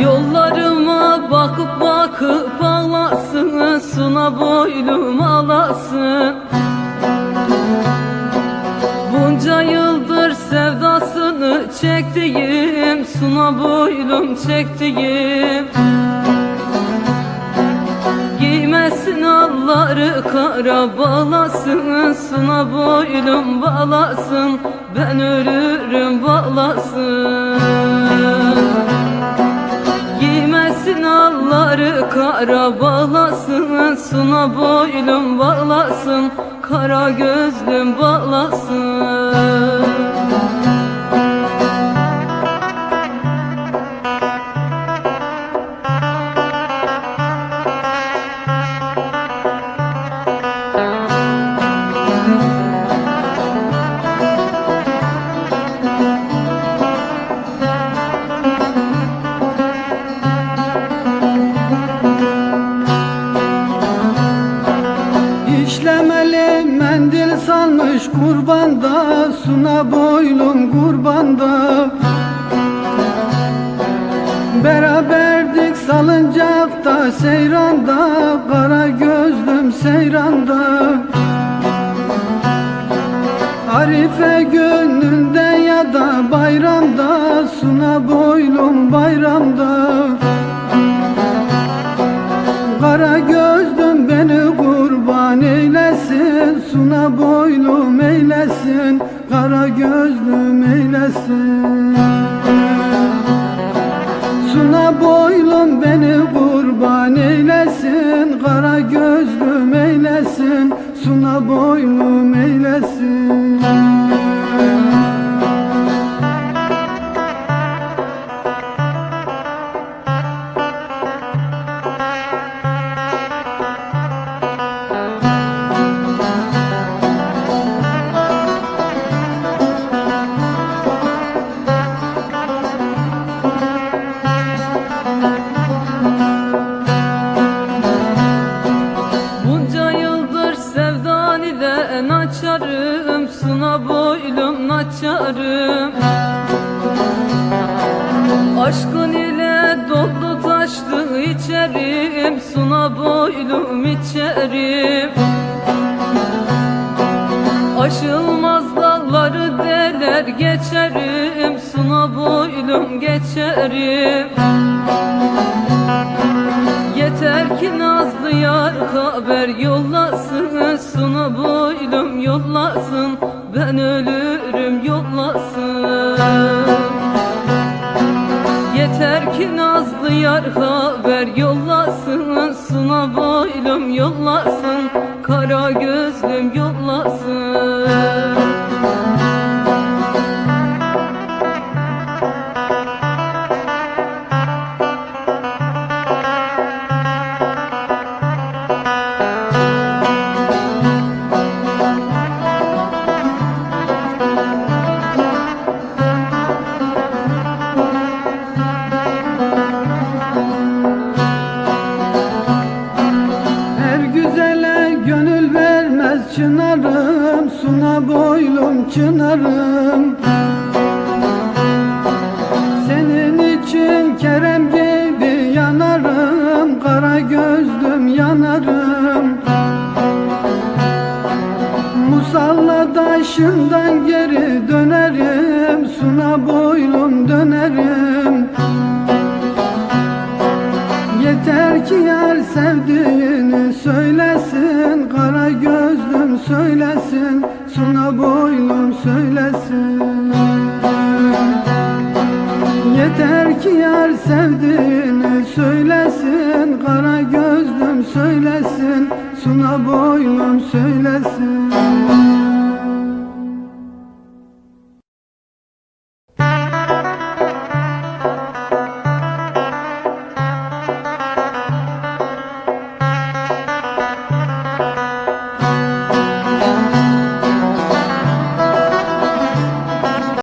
Yollarıma bakıp bakıp ağlasın Suna boylum ağlasın. Bunca yıldır sevdasını çektiğim Suna boylum çektiğim kara bağlasın Suna boylum bağlasın Ben ölürüm bağlasın Giymesin alları kara bağlasın Suna boylum bağlasın Kara gözlüm bağlasın İşlemeli mendil salmış kurbanda Suna boylum kurbanda. Beraberdik salıncakta seyranda Kara gözlüm seyranda. Arife gönlünde ya da bayramda Suna boylum bayramda Suna boylum beni kurban eylesin Kara gözlüm eylesin Suna boylum eylesin Suna boylum naçarım. Aşkın ile doldu taştı içerim. Suna boylum içerim. Aşılmaz dağları deler geçerim. Suna boylum geçerim yar haber yollasın Suna boylum yollasın Ben ölürüm yollasın. Yeter ki Nazlı yar haber yollasın Suna boylum yollasın Kara gözlüm yollasın çınarım Senin için Kerem gibi yanarım Kara gözlüm yanarım. Musalla taşından geri dönerim Suna boylum dönerim Yeter ki yar sevdiğini söylesin Kara gözlüm söylesin Suna boylum söylesin. Yeter ki yar sevdiğini söylesin Kara gözlüm söylesin Suna boylum söylesin